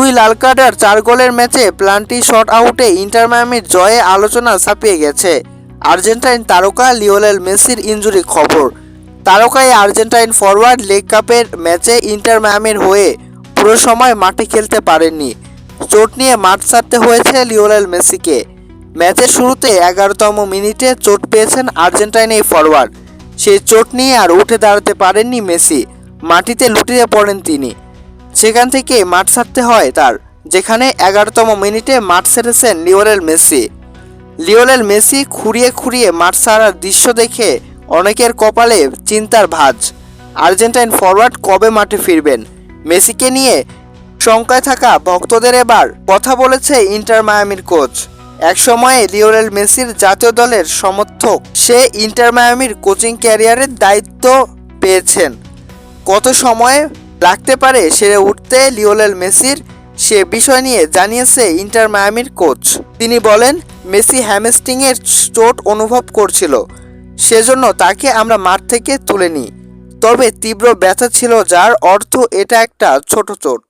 দুই লাল কার্ড আর চার গোলের ম্যাচে প্লান্টি শট আউটে ইন্টার মায়ামির জয়ে আলোচনা ছাপিয়ে গেছে। আর্জেন্টাইন তারকা লিওনেল মেসির ইনজুরি খবর। তারকাই আর্জেন্টাইন ফরওয়ার্ড লেগ কাপের ম্যাচে ইন্টার মায়ামির হয়ে পুরো সময় মাঠে খেলতে পারেননি। চোট নিয়ে মাঠ ছাড়তে হয়েছে লিওনেল মেসিকে। ম্যাচের শুরুতে এগারোতম মিনিটে চোট পেয়েছেন আর্জেন্টাইন এই ফরওয়ার্ড। সেই চোট নিয়ে আর উঠে দাঁড়াতে পারেননি মেসি। মাটিতে লুটিয়ে পড়েন তিনি। সেখান থেকে মাঠ ছাড়তে হয় তার, যেখানে এগারোতম মিনিটে মাঠ ছেড়েছেন লিওনেল মেসি। লিওনেল মেসি খুঁড়িয়ে খুঁড়িয়ে মাঠ ছাড়ার দৃশ্য দেখে অনেকের কপালে চিন্তার ভাঁজ। আর্জেন্টাইন ফরওয়ার্ড কবে মাঠে ফিরবেন? মেসিকে নিয়ে শঙ্কায় থাকা ভক্তদের এবার কথা বলেছে ইন্টার মায়ামির কোচ। একসময়ে লিওনেল মেসির জাতীয় দলের সমর্থক, সে ইন্টার মায়ামির কোচিং ক্যারিয়ারের দায়িত্ব পেয়েছেন। কত সময় লাগতে পারে সেরে উঠতে লিওলেল মেসির সে বিষয় নিয়ে জানিয়েছে ইন্টার মায়ামির কোচ। তিনি বলেন, মেসি হ্যামস্টিংয়ের চোট অনুভব করছিল, সেজন্য তাকে আমরা মাঠ থেকে তুলে নিই। তবে তীব্র ব্যথা ছিল যার অর্থ এটা একটা ছোট চোট।